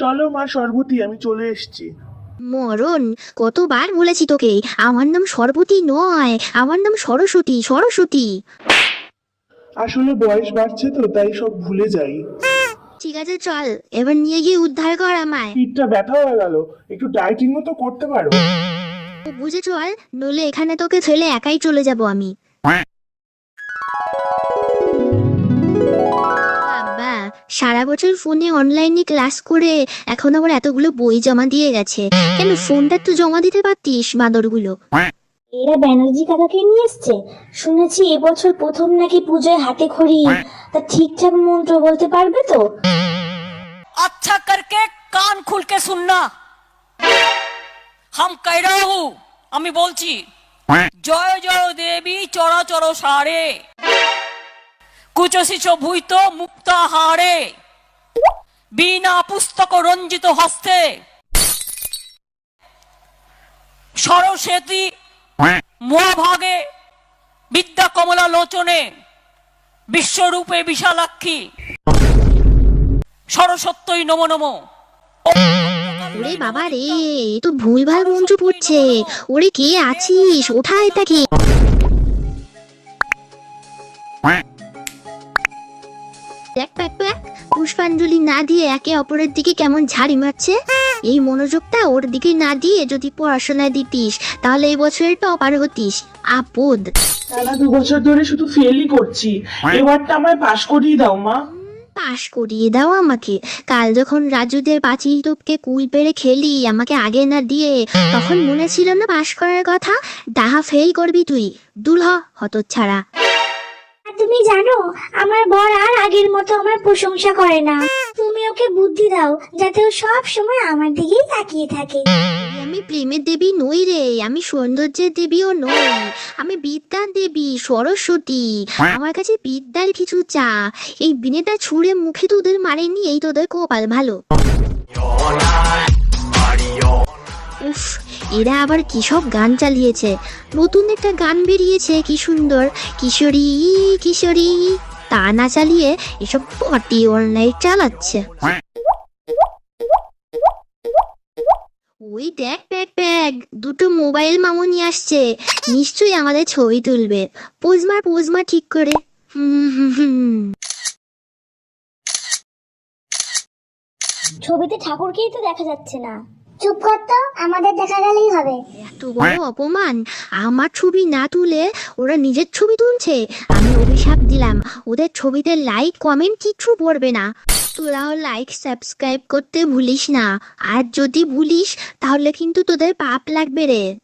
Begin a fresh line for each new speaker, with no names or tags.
চলো মা সর্বতী আমি চলে এসেছি।
মরণ কতবার বলেছি তোকে আমার নাম সরবতী নয় আমার নাম সরস্বতী সরস্বতী।
আসলে বয়স বাড়ছে তো তাই সব ভুলে যাই।
ঠিক আছে চল এবার নিয়ে গিয়ে উদ্ধার কর আমায়।
পিঠটা ব্যথা হয়ে গেল একটু ডাইটিংও তো করতে পারো?
বুঝে চল নইলে এখানে তোকে ছেলে একাই চলে যাব আমি। সারা বছর ফোনে অনলাইনে ক্লাস করে এখন আবার এতগুলো বই জমা দিয়ে গেছে। কেন ফোনটা তো জমা দিতে পারতিস বাঁদরগুলো?
এরা ব্যানার্জি কাকাকে নিয়ে এসছে? শুনেছি এবছর প্রথম নাকি পূজায় হাতে খড়ি। তা ঠিকঠাক মন্ত্র বলতে পারবে তো?
আচ্ছা করকে কান খুলকে শুননা। হাম কই রাহু? আমি বলছি হ্যাঁ। জয় জয় দেবী চরাচর সারে। কুচশিচ ভূত মুক্তা বিনা পুস্তক রঞ্জিত হস্তে। সরস্বতী মহাভাগে বিদ্যা কমলা লোচনে বিশ্বরূপে বিশালাক্ষী। সরস্বত্যই নম নম।
ওরে বাবা রে তো ভুলভাল মন্ত্র পড়ছে। ওরে কে আছিস? ওঠা এটাকে দেখ দেখ দেখ পুষ্পাঞ্জলি না দিয়ে একে অপরের দিকে কেমন ঝাড়ি মারছে। এই মনোযোগটা ওর দিকে না দিয়ে যদি পড়াশোনায় দিতিস তাহলে এই বছরের টপার হতিস। আপদ।
টানা দু বছর ধরে শুধু ফেলই করছি। এবারটা আমায় পাশ করিয়ে দাও মা।
পাশ করিয়ে দাও আমাকে। কাল যখন রাজুদের পাঁচিল টপকে কুল পেরে খেলি আমাকে আগে না দিয়ে তখন মনে ছিল না পাশ করার কথা? ডাহা ফেল করবি তুই। দুলহ হত ছাড়া
তুমি জানো, আমার বর আর আগের মতো আমার প্রশংসা করে না। তুমি ওকে বুদ্ধি দাও, যাতে ও সব সময় আমার দিকেই তাকিয়ে থাকে।
আমি প্রেমের দেবী নই রে, আমি সৌন্দর্যের দেবীও নই। আমি বিদ্যার দেবী, সরস্বতী। আমার কাছে বিদ্যার কিছু চা। এই বিনেটা ছুঁড়ে মুখে তোদের মারেনি, এই তোদের কপাল ভালো। উফ, এরা আবার কি সব গান চালিয়েছে। নতুন একটা গান বেরিয়েছে, কি সুন্দর। কিশোরী কিশোরী, তা না চালিয়ে এসব পটি অনলাইন চালাচ্ছে। ওই দেখ দেখ দেখ, দুটো মোবাইল মামুনি আসছে। নিশ্চয়ই আমাদের ছবি তুলবে। পোজমার পোজমার ঠিক করে।
ছবিতে ঠাকুরকেই তো দেখা যাচ্ছে না। চুপ কর আমাদের দেখা গেলেই হবে।
এত বড় অপমান। আমার ছবি না তুলে ওরা নিজের ছবি তুলছে। আমি অভিশাপ দিলাম। ওদের ছবিতে লাইক কমেন্ট কিছু পড়বে না। তোরাও লাইক সাবস্ক্রাইব করতে ভুলিস না। আর যদি ভুলিস, তাহলে কিন্তু তোদের পাপ লাগবে রে।